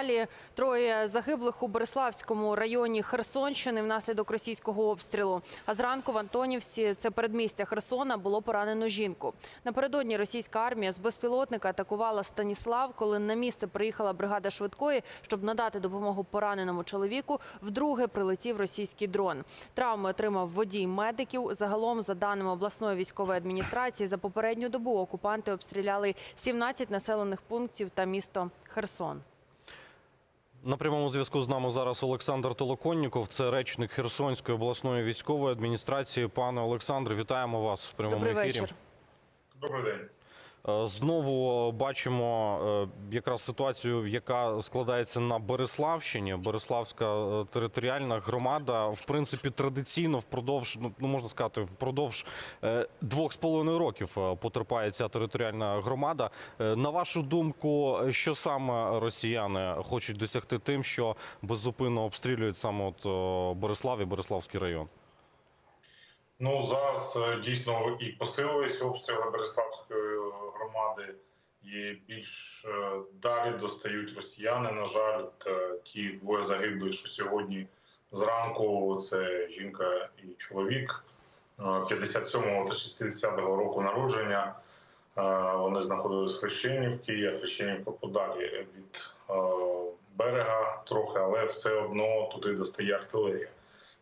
Далі троє загиблих у Бориславському районі Херсонщини внаслідок російського обстрілу. А зранку в Антонівці, це передмістя Херсона, було поранено жінку. Напередодні російська армія з безпілотника атакувала Станіслав, коли на місце приїхала бригада швидкої, щоб надати допомогу пораненому чоловіку. Вдруге прилетів російський дрон. Травми отримав водій медиків. Загалом, за даними обласної військової адміністрації, за попередню добу окупанти обстріляли 17 населених пунктів та місто Херсон. На прямому зв'язку з нами зараз Олександр Толоконніков, це речник Херсонської обласної військової адміністрації. Пане Олександре, вітаємо вас в прямому Добрий ефірі. вечір. Добрий день. Е, Знову бачимо е, якраз ситуацію, яка складається на Береславщині. Береславська е, територіальна громада, в принципі, традиційно впродовж, ну ну, можна сказати, впродовж двох з половиною років потерпає ця територіальна громада. На вашу думку, що саме росіяни хочуть досягти тим, що беззупинно обстрілюють саме от Борислав і Бориславський район? Ну зараз дійсно і посилились обстріли Береславської громади, і більш е, далі достають росіяни. На жаль, е, ті двоє загиблих, що сьогодні зранку це жінка і чоловік е, 57-го та 60-го року народження. Е, Вони знаходились в Хрещенівці, а Хрещенівка подалі від е, берега трохи, але все одно туди достає артилерія.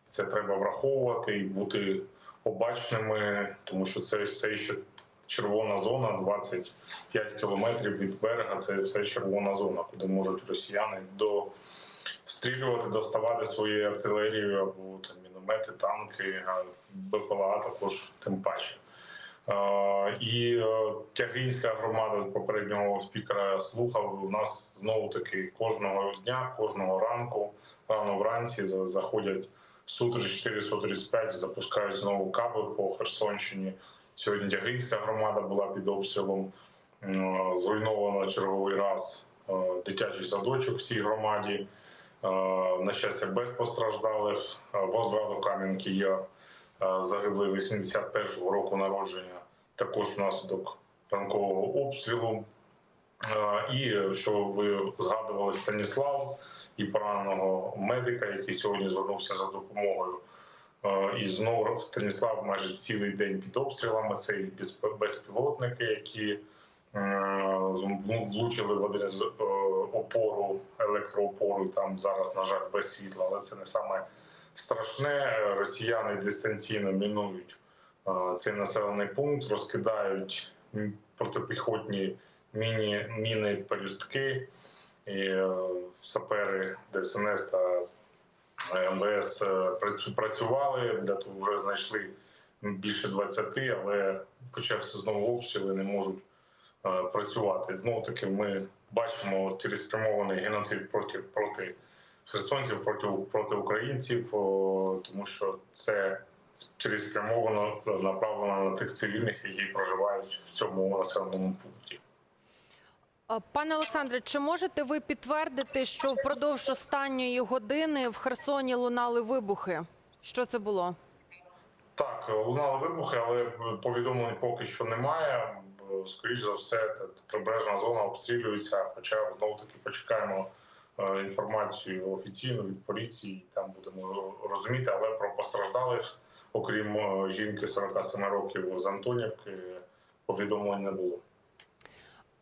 Це треба враховувати і бути обачними, тому що це, це ще червона зона, 25 кілометрів від берега. Це все червона зона, куди можуть росіяни дострілювати, доставати своєю артилерією або там міномети, танки, БПЛА також тим паче. І е, Тягинська громада попереднього спікера слухав. У нас знову таки кожного дня, кожного ранку, рано вранці заходять Су 34 Су 35 запускають знову каби по Херсонщині. Сьогодні Тягинська громада була під обстрілом. Е, Зруйновано черговий раз е, дитячий садочок в цій громаді. Е, На щастя, без постраждалих. Е, Возвраду Кам'янки є загиблий 81-го року народження, також внаслідок ранкового обстрілу. І що ви згадували Станіслав і пораненого медика, який сьогодні звернувся за допомогою. Е, І знову Станіслав майже цілий день під обстрілами. Це і безпілотники, які е, влучили в один з е, опору, електроопору. і Там зараз, на жаль, без світла, але це не саме страшне. Росіяни дистанційно мінують цей населений пункт, розкидають протипіхотні міні, міни пелюстки. І сапери ДСНС та МВС е, працю- працювали, для того вже знайшли більше 20, але почався знову обстріли, не можуть е, працювати. Знову таки, ми бачимо цілеспрямований геноцид проти проти херсонців, проти проти українців, тому що це цілеспрямовано направлено на тих цивільних, які проживають в цьому населеному пункті. А, Пане Олександре, чи можете ви підтвердити, що впродовж останньої години в Херсоні лунали вибухи? Що це було? Так, лунали вибухи, але повідомлень поки що немає. Скоріше за все, прибережна зона обстрілюється. Хоча знову таки почекаємо е, інформацію офіційну від поліції. Там будемо розуміти, але про постраждалих, окрім е, жінки 47 років з Антонівки, повідомлень не було.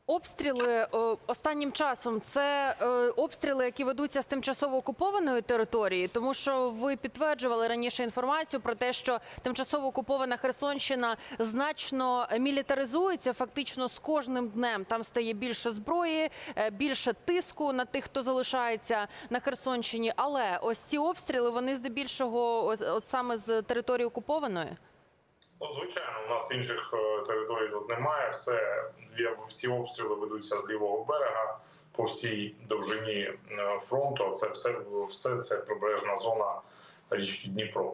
Обстріли останнім часом це е, обстріли, які ведуться з тимчасово окупованої території, тому що ви підтверджували раніше інформацію про те, що тимчасово окупована Херсонщина значно мілітаризується. Фактично з кожним днем там стає більше зброї, е, більше тиску на тих, хто залишається на Херсонщині. Але ось ці обстріли вони здебільшого от саме з території окупованої. Ну, звичайно, у нас інших е, територій тут немає. Все всі обстріли ведуться з лівого берега по всій довжині е, фронту. Це все, все це прибережна зона річки Дніпро.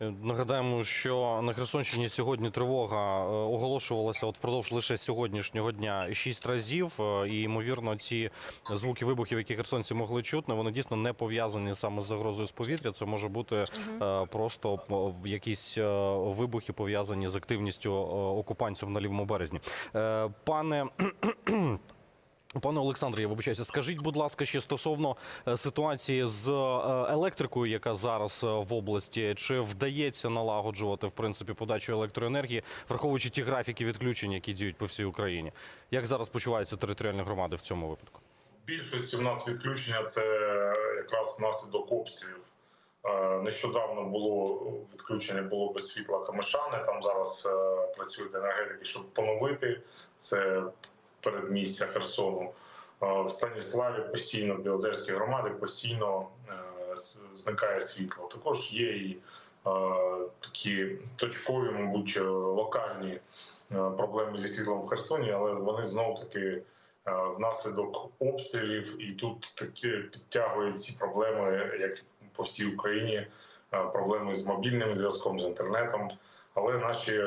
Нагадаємо, що на Херсонщині сьогодні тривога е, оголошувалася от впродовж лише сьогоднішнього дня шість разів. е, І ймовірно, ці звуки вибухів, які херсонці могли чути, вони дійсно не пов'язані саме з загрозою з повітря. Це може бути е, просто якісь вибухи пов'язані з активністю окупантів на лівому березні. Пане Пане Олександре, я вибачаюся. Скажіть, будь ласка, ще стосовно е, ситуації з е, електрикою, яка зараз е, в області, чи вдається налагоджувати в принципі подачу електроенергії, враховуючи ті графіки відключень, які діють по всій Україні? Як зараз почуваються територіальні громади в цьому випадку? Більшості в нас відключення це якраз внаслідок обстрілів. Нещодавно було відключення було без світла Камишани. Там зараз працюють енергетики, щоб поновити це передмістя Херсону. Е, В Станіславі постійно в Білозерській громаді постійно е, зникає світло. Також є і е, такі точкові, мабуть, локальні проблеми зі світлом в Херсоні, але вони знов таки внаслідок обстрілів, і тут такі підтягують ці проблеми, як по всій Україні, проблеми з мобільним зв'язком, з інтернетом. Але наші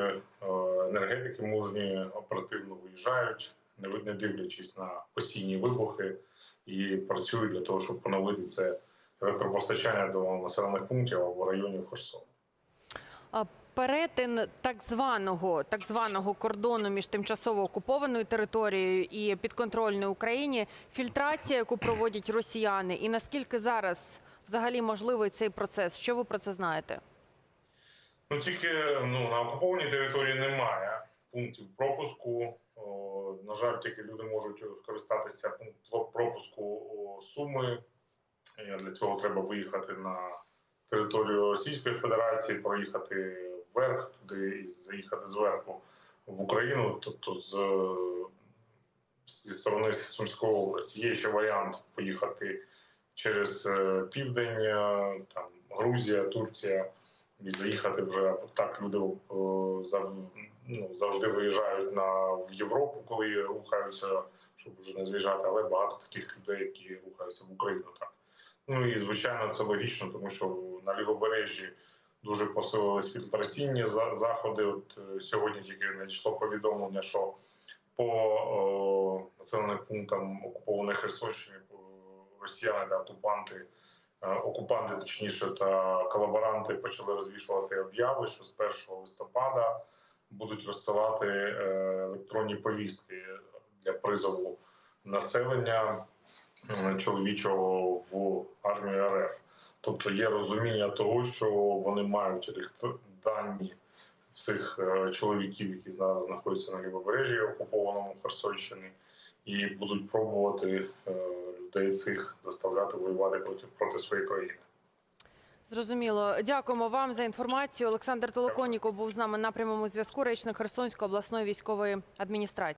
енергетики мужні оперативно виїжджають, не дивлячись на постійні вибухи, і працюють для того, щоб поновити це електропостачання до населених пунктів або районів Херсону. Перетин так званого так званого кордону між тимчасово окупованою територією і підконтрольною Україні, фільтрація, яку проводять росіяни, і наскільки зараз взагалі можливий цей процес? Що ви про це знаєте? Ну тільки ну на окупованій території немає пунктів пропуску. На жаль, тільки люди можуть скористатися пропуску суми. Для цього треба виїхати на територію Російської Федерації, проїхати вверх туди і заїхати зверху в Україну. Тобто з зі сторони Сумської області є ще варіант поїхати через е, південь, е, там Грузія, Турція і заїхати вже так. Люди е, зав, ну, завжди виїжджають на в Європу, коли рухаються, щоб вже не з'їжджати, але багато таких людей, які рухаються в Україну. Так ну і звичайно, це логічно, тому що на лівобережжі дуже посилились фільтраційні заходи. От е, сьогодні тільки надійшло повідомлення, що по населеним пунктам окупованої Херсонщини росіяни та окупанти, е, окупанти, точніше, та колаборанти почали розвішувати обяви, що з 1 листопада будуть розсилати е, електронні повістки для призову населення чоловічого в армію РФ. Тобто є розуміння того, що вони мають дані всіх е, чоловіків, які зараз знаходяться на лівобережжі окупованому Херсонщини, і будуть пробувати е, людей цих заставляти воювати проти, проти своєї країни. Зрозуміло. Дякуємо вам за інформацію. Олександр Толоконіко був з нами на прямому зв'язку. Речник Херсонської обласної військової адміністрації.